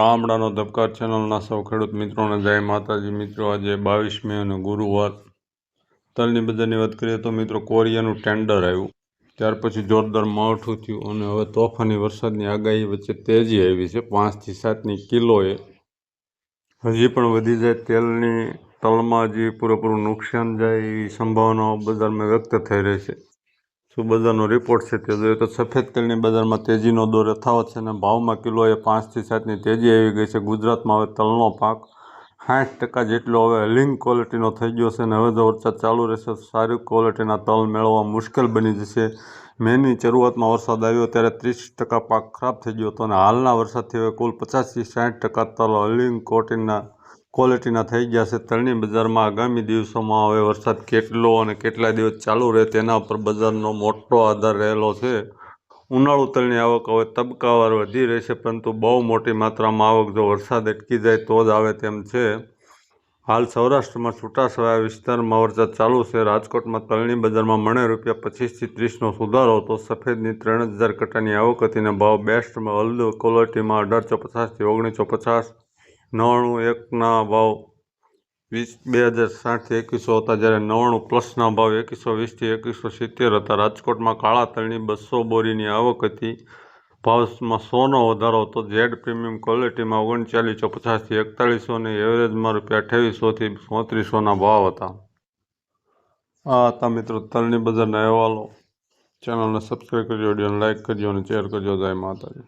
ગામડાનો ધબકાર ચેનલના સૌ ખેડૂત મિત્રોને જય માતાજી. મિત્રો, આજે બાવીસ મે અને ગુરુવાર તલની બજારની વાત કરીએ તો મિત્રો, કોરિયાનું ટેન્ડર આવ્યું. ત્યાર પછી જોરદાર માવઠું થયું અને હવે તોફાની વરસાદની આગાહી વચ્ચે તેજી આવી છે. પાંચથી સાતની કિલોએ હજી પણ વધી જાય. તેલની તલમાં હજી પૂરેપૂરું નુકસાન જાય એવી સંભાવનાઓ બજારમાં વ્યક્ત થઈ રહી છે. શું બજારનો રિપોર્ટ છે તે જોઈએ. તો સફેદ તેલની બજારમાં તેજીનો દોર યથાવત છે અને ભાવમાં કિલોએ પાંચથી સાતની તેજી આવી ગઈ છે. ગુજરાતમાં હવે તલનો પાક સાઠ ટકા જેટલો હવે લિંક ક્વોલિટીનો થઈ ગયો છે અને હવે જો વરસાદ ચાલુ રહેશે સારી ક્વોલિટીના તલ મેળવવા મુશ્કેલ બની જશે. મેની શરૂઆતમાં વરસાદ આવ્યો ત્યારે ત્રીસ ટકા પાક ખરાબ થઈ ગયો હતો અને હાલના વરસાદથી હવે કુલ પચાસથી સાઠ ટકા તલ લિંગ કોટીના ક્વોલિટીના થઈ ગયા છે. તલની બજારમાં આગામી દિવસોમાં હવે વરસાદ કેટલો અને કેટલા દિવસ ચાલુ રહે તેના ઉપર બજારનો મોટો આધાર રહેલો છે. ઉનાળુ તલની આવક હવે તબક્કાવાર વધી રહી છે, પરંતુ બહુ મોટી માત્રામાં આવક જો વરસાદ અટકી જાય તો જ આવે તેમ છે. હાલ સૌરાષ્ટ્રમાં છૂટાછવાયા વિસ્તારમાં વરસાદ ચાલુ છે. રાજકોટમાં તલની બજારમાં મણે રૂપિયા પચીસથી ત્રીસનો સુધારો હતો. સફેદની ત્રણ હજાર કટાની આવક હતી અને ભાવ બેસ્ટમાં હલ્દ ક્વોલિટીમાં અઢારસો પચાસથી ઓગણીસો પચાસ નવ્વાણું એકના ભાવ વીસ, બે હજાર સાઠથી એકવીસો હતા, જ્યારે નવ્વાણું પ્લસના ભાવ એકવીસો વીસથી એકવીસો સિત્તેર હતા. રાજકોટમાં કાળા તલની બસો બોરીની આવક હતી. ભાવમાં સોનો વધારો હતો. ઝેડ પ્રીમિયમ ક્વોલિટીમાં ઓગણચાલીસો પચાસથી એકતાળીસો અને એવરેજમાં રૂપિયા અઠ્યાવીસોથી ચોત્રીસોના ભાવ હતા. આ હતા મિત્રો તલની બજારના અહેવાલો. ચેનલને સબસ્ક્રાઈબ કરજો, વિડીયોને લાઇક કરજો અને શેર કરજો. જય માતાજી.